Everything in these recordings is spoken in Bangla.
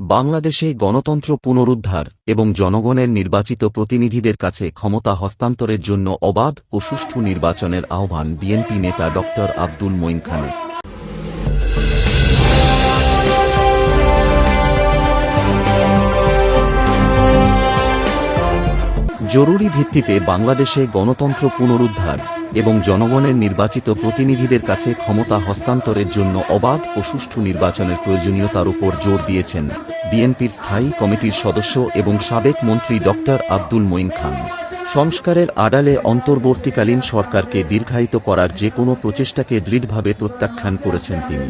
বাংলাদেশে গণতন্ত্র পুনরুদ্ধার এবং জনগণের নির্বাচিত প্রতিনিধিদের কাছে ক্ষমতা হস্তান্তরের জন্য অবাধ ও সুষ্ঠু নির্বাচনের আহ্বান বিএনপি নেতা ড আব্দুল মঈন খানের। জরুরি ভিত্তিতে বাংলাদেশে গণতন্ত্র পুনরুদ্ধার এবং জনগণের নির্বাচিত প্রতিনিধিদের কাছে ক্ষমতা হস্তান্তরের জন্য অবাধ ও সুষ্ঠু নির্বাচনের প্রয়োজনীয়তার উপর জোর দিয়েছেন বিএনপির স্থায়ী কমিটির সদস্য এবং সাবেক মন্ত্রী ড আব্দুল মঈন খান। সংস্কারের আড়ালে অন্তর্বর্তীকালীন সরকারকে দীর্ঘায়িত করার যে কোনো প্রচেষ্টাকে দৃঢ়ভাবে প্রত্যাখ্যান করেছেন তিনি।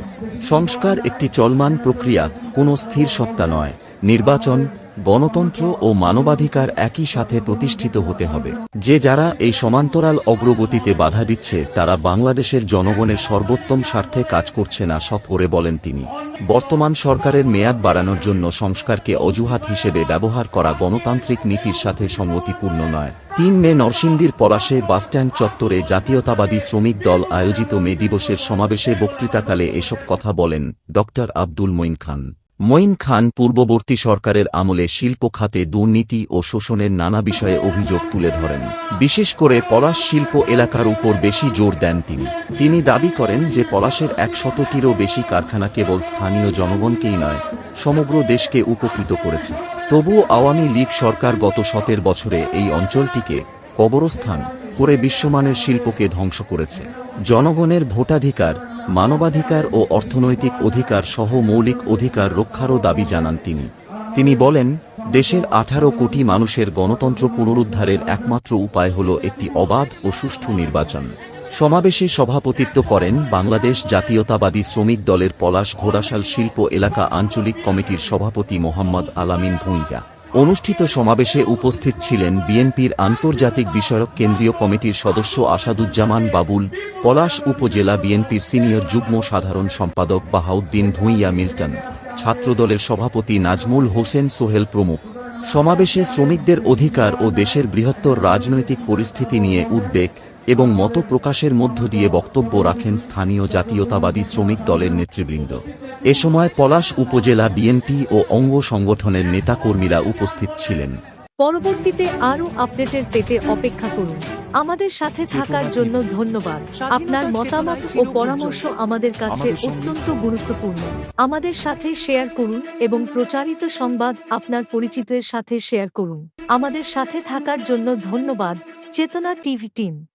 সংস্কার একটি চলমান প্রক্রিয়া, কোনো স্থির সত্তা নয়। নির্বাচন গণতন্ত্র ও মানবাধিকার একই সাথে প্রতিষ্ঠিত হতে হবে। যে যারা এই সমান্তরাল অগ্রগতিতে বাধা দিচ্ছে, তারা বাংলাদেশের জনগণের সর্বোত্তম স্বার্থে কাজ করছে না সব করে বলেন তিনি। বর্তমান সরকারের মেয়াদ বাড়ানোর জন্য সংস্কারকে অজুহাত হিসেবে ব্যবহার করা গণতান্ত্রিক নীতির সাথে সঙ্গতিপূর্ণ নয়। তিন মে নরসিংদীর পলাশে বাসস্ট্যান্ড চত্বরে জাতীয়তাবাদী শ্রমিক দল আয়োজিত মে দিবসের সমাবেশে বক্তৃতাকালে এসব কথা বলেন ড আব্দুল মঈন খান। মঈন খান পূর্ববর্তী সরকারের আমলে শিল্প খাতে দুর্নীতি ও শোষণের নানা বিষয়ে অভিযোগ তুলে ধরেন। বিশেষ করে পলাশ শিল্প এলাকার উপর বেশি জোর দেন তিনি। তিনি দাবি করেন যে পলাশের এক একশতটিরও বেশি কারখানা কেবল স্থানীয় জনগণকেই নয়, সমগ্র দেশকে উপকৃত করেছে। তবুও আওয়ামী লীগ সরকার গত সতের বছরে এই অঞ্চলটিকে কবরস্থান করে বিশ্বমানের শিল্পকে ধ্বংস করেছে। জনগণের ভোটাধিকার মানবাধিকার ও অর্থনৈতিক অধিকার সহ মৌলিক অধিকার রক্ষারও দাবি জানান তিনি। তিনি বলেন, দেশের আঠারো কোটি মানুষের গণতন্ত্র পুনরুদ্ধারের একমাত্র উপায় হল একটি অবাধ ও সুষ্ঠু নির্বাচন। সমাবেশে সভাপতিত্ব করেন বাংলাদেশ জাতীয়তাবাদী শ্রমিক দলের পলাশ ঘোড়াশাল শিল্প এলাকা আঞ্চলিক কমিটির সভাপতি মোহাম্মদ আলামিন ভুঁইয়া। অনুষ্ঠিত সমাবেশে উপস্থিত ছিলেন বিএনপির আন্তর্জাতিক বিষয়ক কেন্দ্রীয় কমিটির সদস্য আসাদুজ্জামান বাবুল, পলাশ উপজেলা বিএনপির সিনিয়র যুগ্ম সাধারণ সম্পাদক বাহাউদ্দিন ভুঁইয়া মিল্টন, ছাত্রদলের সভাপতি নাজমুল হোসেন সোহেল প্রমুখ। সমাবেশে শ্রমিকদের অধিকার ও দেশের বৃহত্তর রাজনৈতিক পরিস্থিতি নিয়ে উদ্বেগ এবং মত প্রকাশের মধ্য দিয়ে বক্তব্য রাখেন স্থানীয় জাতীয়তাবাদী শ্রমিক দলের নেতৃবৃন্দ। এ সময় পলাশ উপজেলা বিএনপি ও অঙ্গ সংগঠনের নেতাকর্মীরা উপস্থিত ছিলেন। পরবর্তীতে আরও আপডেটের পেতে অপেক্ষা করুন। আমাদের সাথে থাকার জন্য ধন্যবাদ। আপনার মতামত ও পরামর্শ আমাদের কাছে অত্যন্ত গুরুত্বপূর্ণ। আমাদের সাথে শেয়ার করুন এবং প্রচারিত সংবাদ আপনার পরিচিতের সাথে শেয়ার করুন। আমাদের সাথে থাকার জন্য ধন্যবাদ। চেতনা টিভি টিম।